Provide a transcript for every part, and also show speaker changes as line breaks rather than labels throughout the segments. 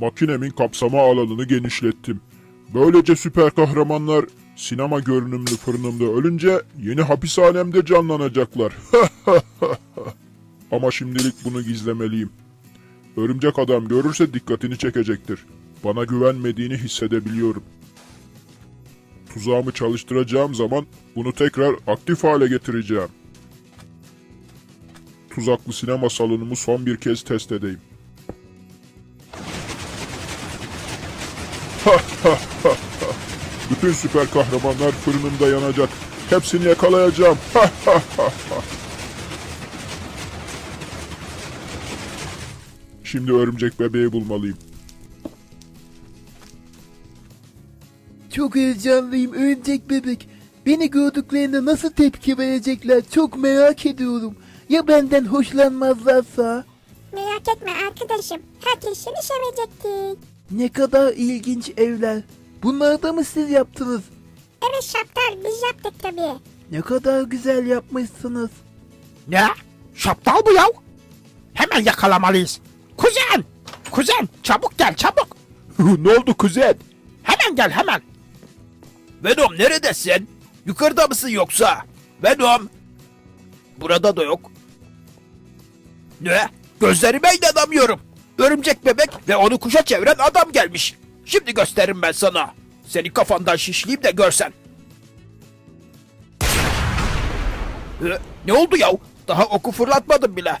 makinemin kapsama alanını genişlettim. Böylece süper kahramanlar sinema görünümlü fırınımda ölünce yeni hapishanemde canlanacaklar. Ama şimdilik bunu gizlemeliyim. Örümcek adam görürse dikkatini çekecektir. Bana güvenmediğini hissedebiliyorum. Tuzağımı çalıştıracağım zaman bunu tekrar aktif hale getireceğim. Tuzaklı sinema salonumu son bir kez test edeyim. Bütün süper kahramanlar fırınımda yanacak. Hepsini yakalayacağım. Şimdi örümcek bebeği bulmalıyım.
Çok heyecanlıyım örümcek bebek. Beni gördüklerinde nasıl tepki verecekler çok merak ediyorum. Ya benden hoşlanmazlarsa?
Merak etme arkadaşım. Herkes seni sevecektir.
Ne kadar ilginç evler. Bunları da mı siz yaptınız?
Evet Şaptal biz yaptık tabii.
Ne kadar güzel yapmışsınız.
Ne? Şaptal bu ya. Hemen yakalamalıyız. Kuzen! Kuzen çabuk gel çabuk.
ne oldu kuzen?
Hemen gel hemen. Venom neredesin? Yukarıda mısın yoksa? Venom. Burada da yok. Ne? Gözlerime inanamıyorum. Örümcek bebek ve onu kuşa çeviren adam gelmiş. Şimdi gösteririm ben sana. Seni kafandan şişleyeyim de görsen. Ee, ne oldu ya? Daha oku fırlatmadım bile.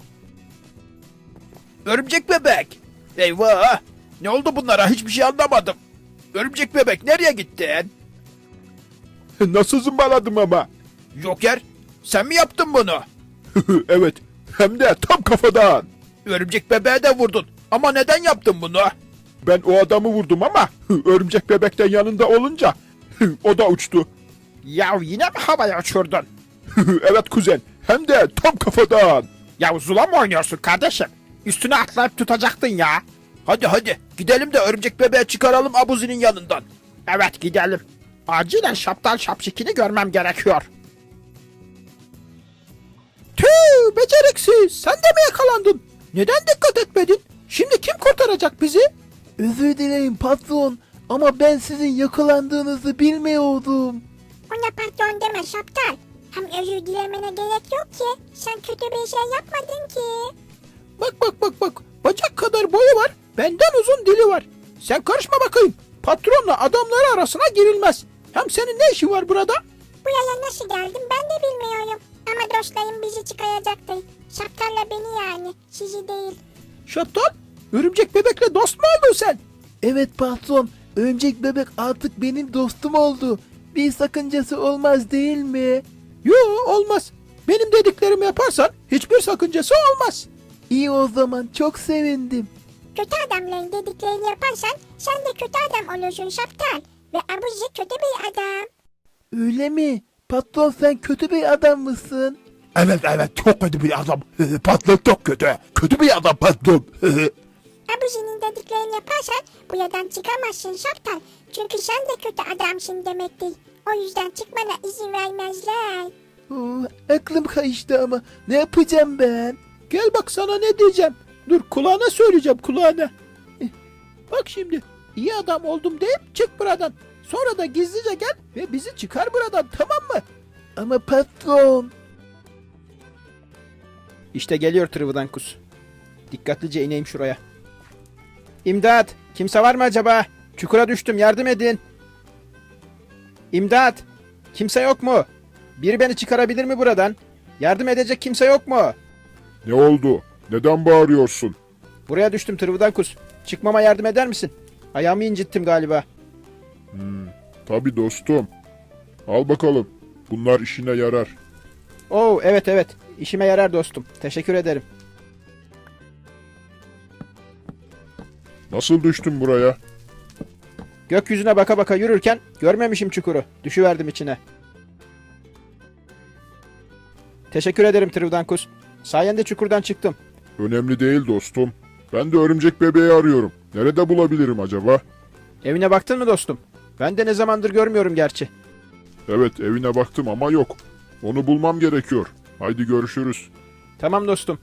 Örümcek bebek. Eyvah. Ne oldu bunlara hiçbir şey anlamadım. Örümcek bebek nereye gittin?
Nasıl zımbaladım ama?
Joker sen mi yaptın bunu?
evet. Hem de tam kafadan.
Örümcek bebeğe de vurdun. Ama neden yaptın bunu?
Ben o adamı vurdum ama örümcek bebekten yanında olunca o da uçtu.
Ya yine mi havaya uçurdun?
evet kuzen. Hem de tam kafadan.
Ya zula mı oynuyorsun kardeşim? Üstüne atlayıp tutacaktın ya. Hadi hadi gidelim de örümcek bebeği çıkaralım Abuzi'nin yanından. Evet gidelim. Acilen şaptal şapşikini görmem gerekiyor. Tüh beceriksiz sen de mi yakalandın? Neden dikkat etmedin? Şimdi kim kurtaracak bizi?
Özür dilerim patron ama ben sizin yakalandığınızı bilmiyordum.
Ona patron deme Şaptal. Hem özür dilemene gerek yok ki. Sen kötü bir şey yapmadın ki.
Bak bak bak bak. Bacak kadar boyu var. Benden uzun dili var. Sen karışma bakayım. Patronla adamları arasına girilmez. Hem senin ne işin var burada?
Buraya nasıl geldim ben de bilmiyorum. Ama dostlarım bizi çıkaracaktı. Şaptal'la beni yani. Sizi değil.
Şaptal, örümcek bebekle dost mu oldun sen?
Evet patron örümcek bebek artık benim dostum oldu. Bir sakıncası olmaz değil mi?
Yo olmaz. Benim dediklerimi yaparsan hiçbir sakıncası olmaz.
İyi o zaman çok sevindim.
Kötü adamların dediklerini yaparsan sen de kötü adam olursun Şaptal. Ve Abuzi kötü bir adam.
Öyle mi? Patron sen kötü bir adam mısın?
Evet evet çok kötü bir adam. patron çok kötü. Kötü bir adam patron.
Abuzi'nin dediklerini yaparsan bu yerden çıkamazsın Şaptal. Çünkü sen de kötü adamsın demektir. O yüzden çıkmana izin vermezler.
Oo, aklım karıştı ama ne yapacağım ben?
Gel bak sana ne diyeceğim. Dur kulağına söyleyeceğim kulağına. Eh, Bak şimdi iyi adam oldum deyip çık buradan. Sonra da gizlice gel ve bizi çıkar buradan tamam mı?
Ama patron.
İşte geliyor Trıvıdankus. Dikkatlice ineyim şuraya. İmdat! Kimse var mı acaba? Çukura düştüm yardım edin. İmdat! Kimse yok mu? Biri beni çıkarabilir mi buradan? Yardım edecek kimse yok mu?
Ne oldu? Neden bağırıyorsun?
Buraya düştüm Trıvıdankus. Çıkmama yardım eder misin? Ayağımı incittim galiba.
Tabii dostum. Al bakalım. Bunlar işine yarar.
Oo evet evet. İşime yarar dostum. Teşekkür ederim.
Nasıl düştün buraya?
Gökyüzüne baka baka yürürken görmemişim çukuru. Düşüverdim içine. Teşekkür ederim Trivdankus. Sayende çukurdan çıktım.
Önemli değil dostum. Ben de örümcek bebeği arıyorum. Nerede bulabilirim acaba?
Evine baktın mı dostum? Ben de ne zamandır görmüyorum gerçi.
Evet evine baktım ama yok. Onu bulmam gerekiyor. Haydi görüşürüz.
Tamam dostum.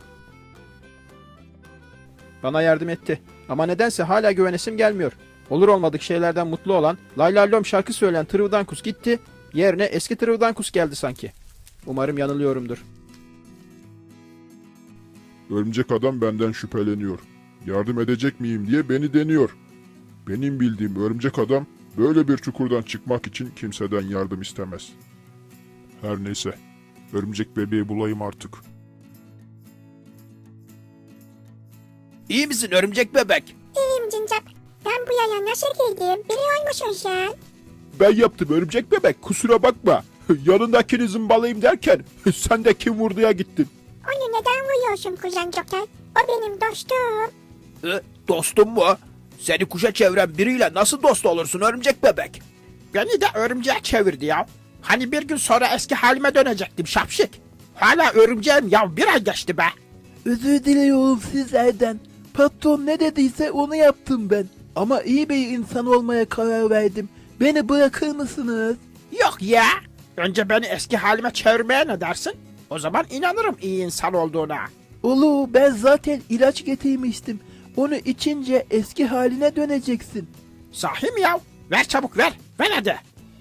Bana yardım etti.
Ama nedense hala güvenesim gelmiyor. Olur olmadık şeylerden mutlu olan, laylarlom şarkı söyleyen Trivdankus gitti, yerine eski Trivdankus geldi sanki. Umarım yanılıyorumdur.
Örümcek adam benden şüpheleniyor. Yardım edecek miyim diye beni deniyor. Benim bildiğim örümcek adam böyle bir çukurdan çıkmak için kimseden yardım istemez. Her neyse. Örümcek bebeği bulayım artık.
İyi misin örümcek bebek?
İyiyim Cincap. Ben bu yaya nasıl girdim biliyor musun sen?
Ben yaptım örümcek bebek kusura bakma. Yanındakini zımbalayayım derken sen de kim vurduya gittin.
Onu neden vuruyorsun kuzen Joker? O benim dostum.
Ee, dostum mu? Seni kuşa çeviren biriyle nasıl dost olursun örümcek bebek?
Beni de örümceğe çevirdi ya. Hani bir gün sonra eski halime dönecektim şapşik. Hala örümceğim ya bir ay geçti be.
Özür diliyorum sizlerden. Patron ne dediyse onu yaptım ben. Ama iyi bir insan olmaya karar verdim. Beni bırakır mısınız?
Yok ya. Önce beni eski halime çevirmeye ne dersin? O zaman inanırım iyi insan olduğuna.
Olur ben zaten ilaç getirmiştim. Onu içince eski haline döneceksin.
Sahi mi ya? Ver çabuk ver. Ver hadi.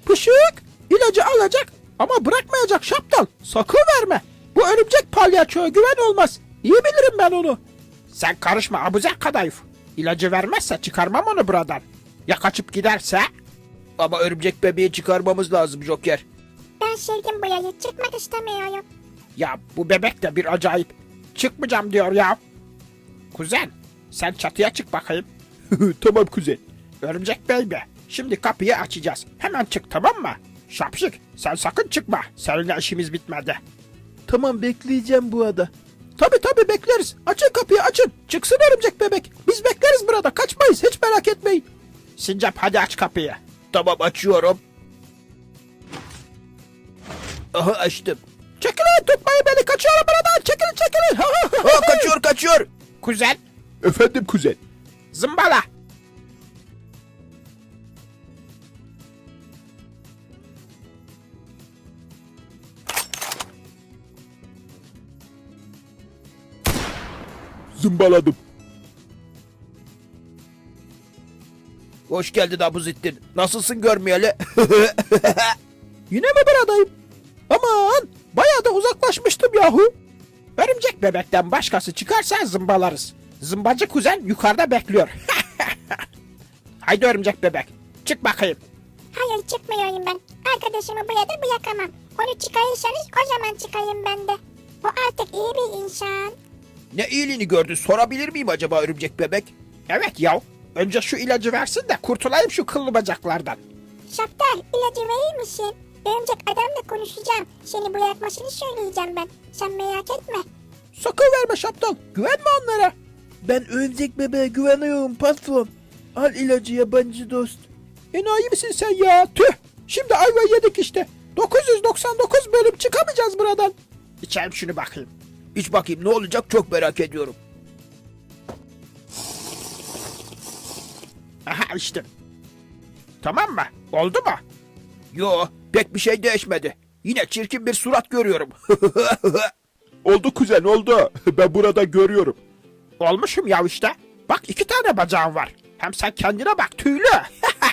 Pışık ilacı alacak ama bırakmayacak şaptal. Sakın verme. Bu örümcek palyaçoya güven olmaz. İyi bilirim ben onu. Sen karışma abuzer kadayıf. İlacı vermezse çıkarmam onu buradan. Ya kaçıp giderse?
Ama örümcek bebeği çıkarmamız lazım Joker.
Ben sevdim bu yayı çıkmak istemiyorum.
Ya bu bebek de bir acayip. Çıkmayacağım diyor ya. Kuzen sen çatıya çık bakayım.
tamam kuzen.
Örümcek bey be. Şimdi kapıyı açacağız. Hemen çık tamam mı? Şapşık sen sakın çıkma. Seninle işimiz bitmedi.
Tamam bekleyeceğim burada.
Tabi tabi bekleriz. Açın kapıyı açın. Çıksın örümcek bebek. Biz bekleriz burada. Kaçmayız hiç merak etmeyin. Sincap hadi aç kapıyı.
Tamam açıyorum. Aha açtım.
Çekilin tutmayın beni kaçıyorum buradan. Çekilin çekilin.
Aa, kaçıyor kaçıyor.
Kuzen
Efendim kuzen.
zımbala.
Zımbaladım.
Hoş geldin Abuzittin. Nasılsın görmeyeli?
Yine mi buradayım? Aman bayağı da uzaklaşmıştım yahu. Örümcek bebekten başkası çıkarsa zımbalarız. Zımbacı kuzen yukarıda bekliyor. Haydi örümcek bebek. Çık bakayım.
Hayır çıkmıyorum ben. Arkadaşımı burada bırakamam. Onu çıkarırsanız o zaman çıkayım ben de. O artık iyi bir insan.
Ne iyiliğini gördü sorabilir miyim acaba örümcek bebek?
Evet yav. Önce şu ilacı versin de kurtulayım şu kıllı bacaklardan.
Şaptal ilacı verir misin? Örümcek adamla konuşacağım. Seni bırakmasını söyleyeceğim ben. Sen merak etme.
Sakın verme şaptal. Güvenme onlara.
Ben örümcek bebeğe güveniyorum patron. Al ilacı yabancı dost.
Enayi misin sen ya? Tüh. Şimdi ayva yedik işte. 999 bölüm çıkamayacağız buradan. İçerim şunu bakayım.
İç bakayım ne olacak çok merak ediyorum.
Aha içtim. Tamam mı? Oldu mu?
Yo pek bir şey değişmedi. Yine çirkin bir surat görüyorum.
Oldu kuzen oldu. Ben burada görüyorum.
Olmuşum ya işte. Bak iki tane bacağım var. Hem sen kendine bak tüylü.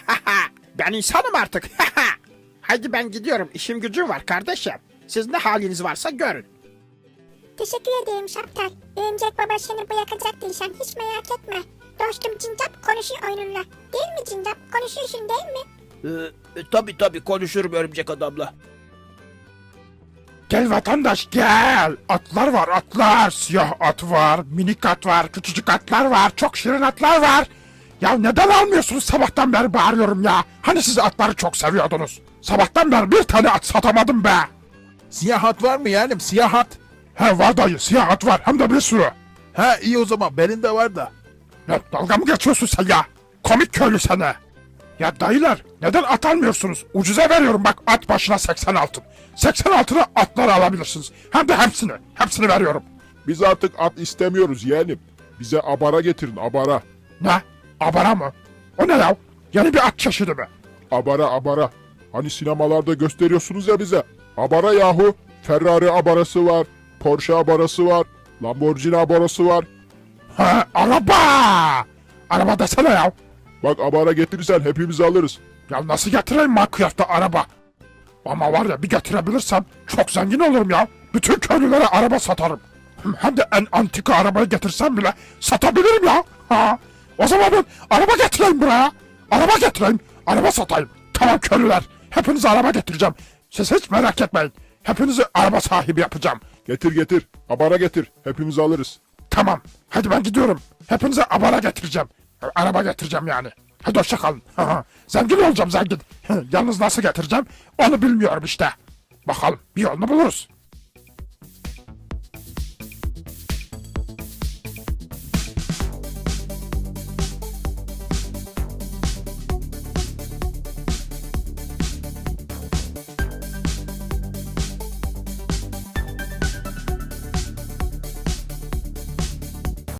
ben insanım artık. Haydi ben gidiyorum. İşim gücüm var kardeşim. Siz ne haliniz varsa görün.
Teşekkür ederim Şaptal. Örümcek baba seni bırakacak değil sen hiç merak etme. Dostum Cincap konuşuyor onunla. Değil mi Cincap? Konuşuyorsun değil mi?
ee, e, tabii tabii konuşurum örümcek adamla.
Gel vatandaş gel. Atlar var atlar. Siyah at var, minik at var, küçücük atlar var, çok şirin atlar var. Ya neden almıyorsunuz sabahtan beri bağırıyorum ya. Hani siz atları çok seviyordunuz. Sabahtan beri bir tane at satamadım be.
Siyah hat var mı yani? Siyah hat.
He var dayı siyah at var hem de bir sürü.
Ha iyi o zaman benim de var da.
Ya dalga mı geçiyorsun sen ya? Komik köylü seni. Ya dayılar neden at almıyorsunuz? Ucuza veriyorum bak at başına 80 altın. 80 altına atları alabilirsiniz. Hem de hepsini. Hepsini veriyorum.
Biz artık at istemiyoruz yeğenim. Bize abara getirin abara.
Ne? Abara mı? O ne ya? Yeni bir at çeşidi mi?
Abara abara. Hani sinemalarda gösteriyorsunuz ya bize. Abara yahu. Ferrari abarası var. Porsche abarası var. Lamborghini abarası var.
Ha, araba! Araba desene ya.
Bak abara getirirsen hepimiz alırız.
Ya nasıl getireyim makyajda araba? Ama var ya bir getirebilirsem çok zengin olurum ya. Bütün köylülere araba satarım. Hem de en antika arabayı getirsem bile satabilirim ya. Ha. O zaman ben araba getireyim buraya. Araba getireyim. Araba satayım. Tamam köylüler. Hepinize araba getireceğim. Siz hiç merak etmeyin. Hepinizi araba sahibi yapacağım.
Getir getir. Abara getir. Hepimiz alırız.
Tamam. Hadi ben gidiyorum. Hepinize abara getireceğim. Araba getireceğim yani. Hadi hoşça kalın. zengin olacağım zengin. Yalnız nasıl getireceğim onu bilmiyorum işte. Bakalım bir yolunu buluruz.